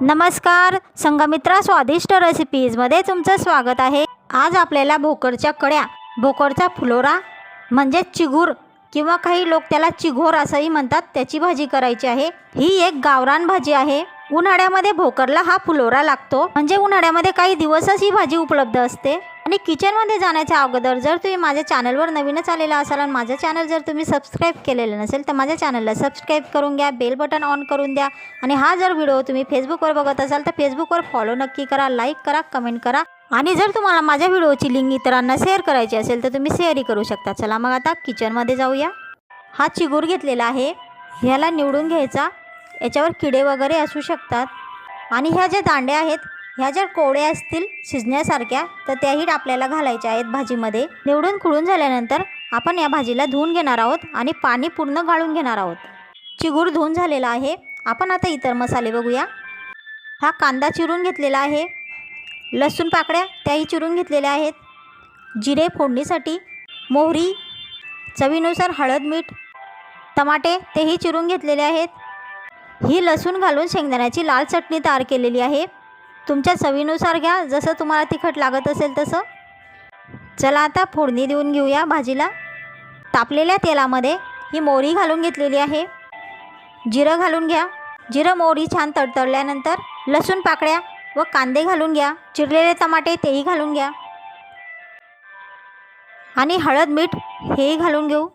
नमस्कार संगमित्रा स्वादिष्ट रेसिपीजमध्ये तुमचं स्वागत आहे. आज आपल्याला भोकरच्या कड्या भोकरचा फुलोरा म्हणजेच चिगूर किंवा काही लोक त्याला चिघोर असंही म्हणतात त्याची भाजी करायची आहे. ही एक गावरान भाजी आहे. उन्हाळ्यामध्ये भोकरला हा फुलोरा लागतो. म्हणजे उन्हाळ्यामध्ये काही दिवसच ही भाजी उपलब्ध असते. आणि किचनमध्ये जाण्याच्या अगोदर जर तुम्ही माझ्या चॅनलवर नवीनच आलेला असाल आणि माझं चॅनल जर तुम्ही सबस्क्राईब केलेलं नसेल तर माझ्या चॅनलला सबस्क्राईब करून घ्या बेल बटन ऑन करून द्या. आणि हा जर व्हिडिओ तुम्ही फेसबुकवर बघत असाल तर फेसबुकवर फॉलो नक्की करा लाईक करा कमेंट करा. आणि जर तुम्हाला माझ्या व्हिडिओची लिंक इतरांना शेअर करायची असेल तर तुम्ही शेअरही करू शकता. चला मग आता किचनमध्ये जाऊया. हा चिगूर घेतलेला आहे. ह्याला निवडून घ्यायचा. याच्यावर किडे वगैरे असू शकतात. आणि ह्या ज्या दांड्या आहेत ह्या ज्या कोवळ्या असतील शिजण्यासारख्या तर त्याही आपल्याला घालायच्या आहेत भाजीमध्ये. निवडून खुळून झाल्यानंतर आपण या भाजीला धुवून घेणार आहोत आणि पाणी पूर्ण गाळून घेणार आहोत. चिगूर धुवून झालेला आहे. आपण आता इतर मसाले बघूया. हा कांदा चिरून घेतलेला आहे. लसूण पाकळ्या त्याही चिरून घेतलेल्या आहेत. जिरे फोडणीसाठी मोहरी चवीनुसार हळद मीठ टमाटे तेही चिरून घेतलेले आहेत. ही लसूण घालून शेंगदाण्याची लाल चटणी तयार केलेली आहे. तुमच्या चवीनुसार घ्या. जसं तुम्हाला तिखट लागत असेल तसं. चला आता फोडणी देऊन घेऊया भाजीला. तापलेल्या तेलामध्ये ही मोहरी घालून घेतलेली आहे. जिरं घालून घ्या. जिरं मोहरी छान तडतडल्यानंतर लसूण पाकळ्या व कांदे घालून घ्या. चिरलेले टमाटे तेही घालून घ्या. आणि हळद मीठ हेही घालून घेऊ.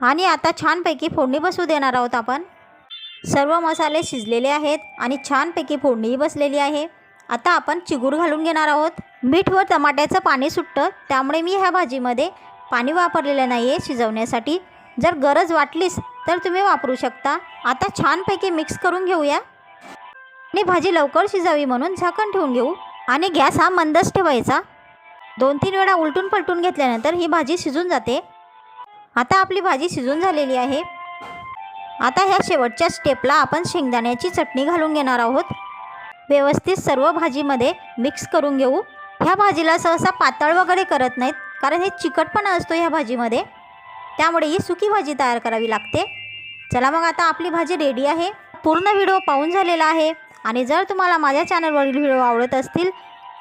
आणि आता छानपैकी फोडणी बसू देणार आहोत आपण. सर्व मसाले शिजलेले आहेत आणि छानपैकी फोडणीही बसलेली आहे. आता आपण चिगूर घालून घेणार आहोत. मीठ व टमाट्याचं पाणी सुटतं त्यामुळे मी ह्या भाजीमध्ये पाणी वापरलेलं नाही आहे शिजवण्यासाठी. जर गरज वाटलीच तर तुम्ही वापरू शकता. आता छानपैकी मिक्स करून घेऊया. आणि भाजी लवकर शिजावी म्हणून झाकण ठेवून घेऊ. आणि गॅस हा मंदच ठेवायचा. दोन तीन वेळा उलटून पलटून घेतल्यानंतर ही भाजी शिजून जाते. आता आपली भाजी शिजून झालेली आहे. आता ह्या शेवटच्या स्टेपला आपण शेंगदाण्याची चटणी घालून घेणार आहोत. व्यवस्थित सर्व भाजीमध्ये मिक्स करून घेऊ. ह्या भाजीला सहसा पातळ वगैरे करत नाहीत कारण हे चिकटपणा असतो ह्या भाजीमध्ये. त्यामुळे ही सुकी भाजी तयार करावी लागते. चला मग आता आपली भाजी रेडी आहे. पूर्ण व्हिडिओ पाहून झालेला आहे. आणि जर तुम्हाला माझ्या चॅनलवरील व्हिडिओ आवडत असतील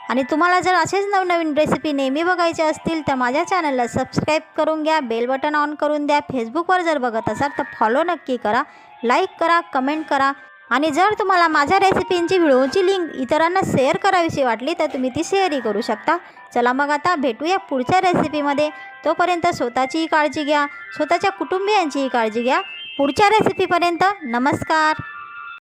आणि तुम्हाला जर असेच नवनवीन रेसिपी नेहमी बघायचे असतील तर माझ्या चॅनलला सबस्क्राईब करून घ्या बेल बटन ऑन करून द्या. फेसबुकवर जर बघत असाल तर फॉलो नक्की करा लाईक करा कमेंट करा. आणि जर तुम्हाला माझ्या रेसिपींची व्हिडिओची लिंक इतरांना शेअर करावीशी वाटली तर तुम्ही ती शेअरही करू शकता. चला मग आता भेटूया पुढच्या रेसिपीमध्ये तोपर्यंत स्वतःचीही काळजी घ्या स्वतःच्या कुटुंबियांचीही काळजी घ्या. पुढच्या रेसिपीपर्यंत नमस्कार.